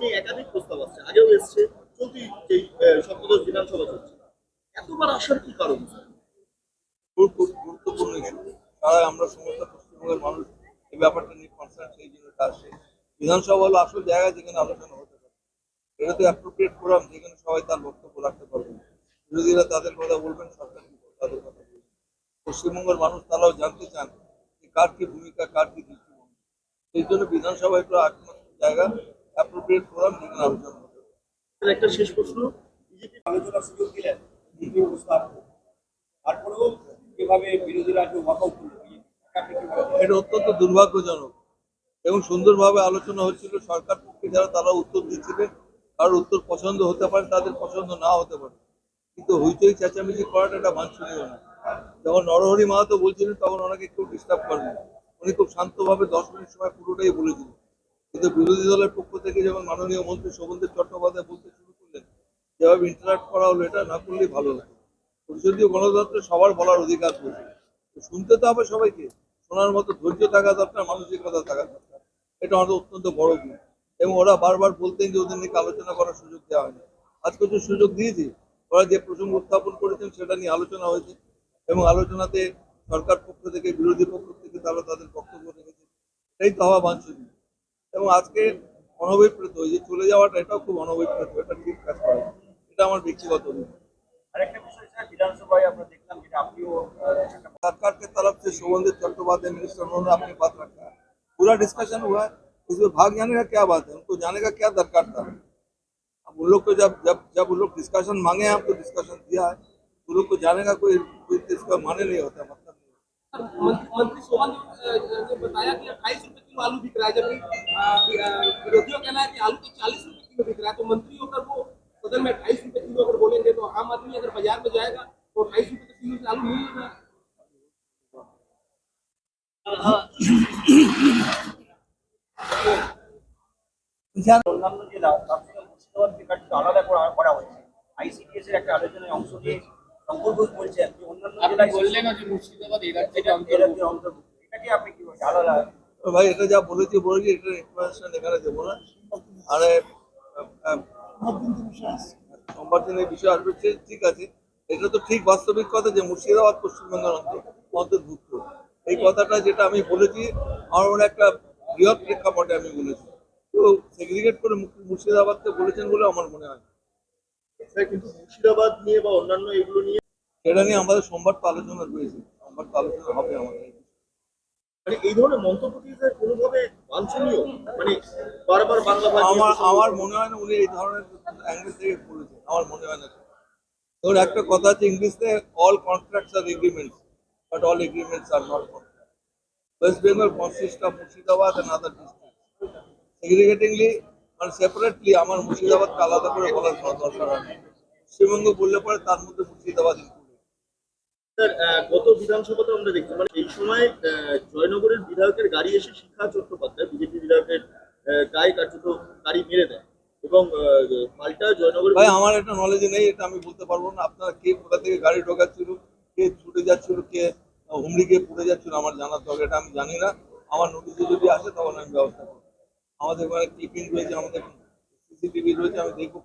নিয়ে একাধিক প্রস্তাব আসছে আগেও এসছে চলতি আহ, সপ্তদশ বিধানসভা চলছে। এতবার আসার কি কারণ? গুরুত্বপূর্ণ তারা আমরা সমস্ত পশ্চিমবঙ্গের মানুষ এই ব্যাপারটা নিয়ে কনসার্ন সেই জন্য আসছে। বিধানসভা হলো আসল জায়গা যেখানে আলোচনা হতে পারে। এটা তো অ্যাপ্রোপ্রিয়েট ফোরাম যেখানে সবাই তার বক্তব্য রাখতে পারবে। বিরোধীরা তাদের কথা বলবেন সরকার তাদের কথা বলবে পশ্চিমবঙ্গের মানুষ তারাও জানতে চান যে কার কি ভূমিকা কার কি দৃষ্টিভঙ্গি। সেই জন্য বিধানসভা একটু একমাত্র জায়গা। অ্যাপ্রোপ্রিয়েট ফোরাম যেখানে আলোচনা পারে একটা শেষ প্রশ্ন। বিজেপি আলোচনার সুযোগ দিলেন দ্বিতীয় প্রস্তাব তারপরেও যেভাবে বিরোধীরা আজকে ওয়াকআউট করল আপনি কি বলেন? এটা অত্যন্ত দুর্ভাগ্যজনক এবং সুন্দরভাবে আলোচনা হচ্ছিল। সরকার পক্ষে যারা তারা উত্তর দিচ্ছিলেন কারোর উত্তর পছন্দ হতে পারে তাদের পছন্দ না হতে পারে। কিন্তু হইচই চেঁচামেচি করাটা এটা বাঞ্ছনীয় না। যখন নরহরি মাহাতো বলছিলেন তখন ওনাকে কেউ ডিস্টার্ব করেনি উনি খুব শান্তভাবে দশ মিনিট সময় পুরোটাই বলেছিলেন কিন্তু বিরোধী দলের পক্ষ থেকে যখন মাননীয় মন্ত্রী শোভনদেব চট্টোপাধ্যায় বলতে শুরু করলেন, যেভাবে ইন্টারাক্ট করা হলো, এটা না করলেই ভালো হতো। পরিষদীয় গণতন্ত্রে সবার বলার অধিকার রয়েছে শুনতে তো হবে সবাইকে, শোনার মতো ধৈর্য থাকা দরকার, মানসিকতা থাকা দরকার। এটা আমাদের অত্যন্ত বড় গুণ এবং ওরা বারবার বলতেন যে ওদের নিয়ে আলোচনা করার সুযোগ দেওয়া হয়নি। আজকে তো সুযোগ দিয়েছি। ওরা যে প্রসঙ্গ উত্থাপন করেছেন, সেটা নিয়ে আলোচনা হয়েছে। এবং আলোচনাতে সরকার পক্ষ থেকে, বিরোধী পক্ষ থেকে তারা তাদের বক্তব্য রেখেছে। এটাই তো হওয়া বাঞ্ছনীয়। এবং আজকে অনভিপ্রেত এই যে চলে যাওয়াটা এটাও খুব অনভিপ্রেত এটা ঠিক কাজ করে এটা আমার ব্যক্তিগত অভিমত আরেকটা বিষয় স্যার বিধানসভায় আমরা দেখলাম যেটা আপনিও আহ, একটা सरकार के तरफ से शोभनदेव चट्टोपाध्याय मिनिस्टर उन्होंने अपनी बात रखा है पूरा डिस्कशन हुआ है इसमें भाग जाने का क्या बात है उनको जाने का क्या दरकार था अब उन लोग को जब जब जब उन लोग डिस्कशन मांगे हैं तो डिस्कशन दिया है उन लोग को जाने का कोई कोई इसका माने नहीं होता मतलब नहीं होता। मंत्री मंत्री सोहन ने बताया कि अट्ठाईस रुपए किलो आलू बिक रहा है जबकि अ, अ, विरोधियों का कहना है कि आलू तो चालीस रुपए किलो बिक रहा है तो मंत्री होकर वो सदन में अट्ठाईस रुपए किलो अगर बोलेंगे तो आम आदमी अगर बाजार में जाएगा तो अट्ठाईस रुपए किलो से आलू मिल रहा है অন্যান্য জেলা তার সঙ্গে মুর্শিদাবাদ বিভাগকে আলাদা করা করা হয়েছে আইসিডিএস এর একটা আলোচনায় অংশ নিয়ে শঙ্কর ঘোষ বলছেন যে অন্যান্য আপনি জেলায় বললেন যে মুর্শিদাবাদ এই রাজ্যের এটা অন্তর্ভুক্ত রাজ্যের অন্তর্ভুক্ত এটাকে আপনি কি বলছেন আলাদা তো ভাই এটা যা বলেছি বলেছি এটা ইনফরমেশন এখানে দেবো না। আর সোমবার দিন এই বিষয় আসবে ঠিক আছে। এটা তো ঠিক বাস্তবিক কথা যে মুর্শিদাবাদ পশ্চিমবঙ্গের অন্তর- অন্তর্ভুক্ত এই কথাটা যেটা আমি বলেছি আমার মনে একটা বৃহৎ প্রেক্ষাপটে আমি বলেছি। তো সেগ্রিগেট করে মুর্শিদাবাদকে বলেছেন বলে আমার মনে হয়। স্যার কিন্তু মুর্শিদাবাদ নিয়ে বা অন্যান্য এগুলো নিয়ে সেটা নিয়ে আমাদের সোমবার তো আলোচনা রয়েছে। সোমবার তো আলোচনা হবে আমাদের। এই ধরনের মন্তব্য কি কোনোভাবে বাঞ্ছনীয়? মানে বারবার বাংলা আমার আমার মনে হয় না উনি এই ধরনের অ্যাঙ্গেল থেকে বলেছেন আমার মনে হয় না। ধর একটা কথা আছে ইংলিশে all contracts are agreements but all agreements are not contract West Bengal consist of Murshidabad and other district segregatingly মানে সেপারেটলি আমার মুর্শিদাবাদকে আলাদা করে বলার দরকার হয় না। পশ্চিমবঙ্গ বললে পরে তার মধ্যে মুর্শিদাবাদ গত বিধানসভাতে আমরা দেখছি মানে এই সময় জয়নগরের বিধায়কের গাড়ি এসে শিক্ষা চট্টোপাধ্যায় বিজেপি বিধায়কের গায়ে কার্যত গাড়ি মেরে দেয় এবং পাল্টা জয়নগরের ভাই আমার এটা নলেজে নেই এটা আমি বলতে পারব না। আপনারা কে কোথা থেকে গাড়ি ঢোকাচ্ছিল কে ছুটে যাচ্ছিল কে হুমড়ি গিয়ে পড়ে যাচ্ছিল আমার জানার দরকার এটা আমি জানি না। আমার নোটিশে যদি আসে তখন আমি ব্যবস্থা করব। আমাদের ওখানে ক্লিপিং রয়েছে আমাদের সিসিটিভি রয়েছে আমি দেখব।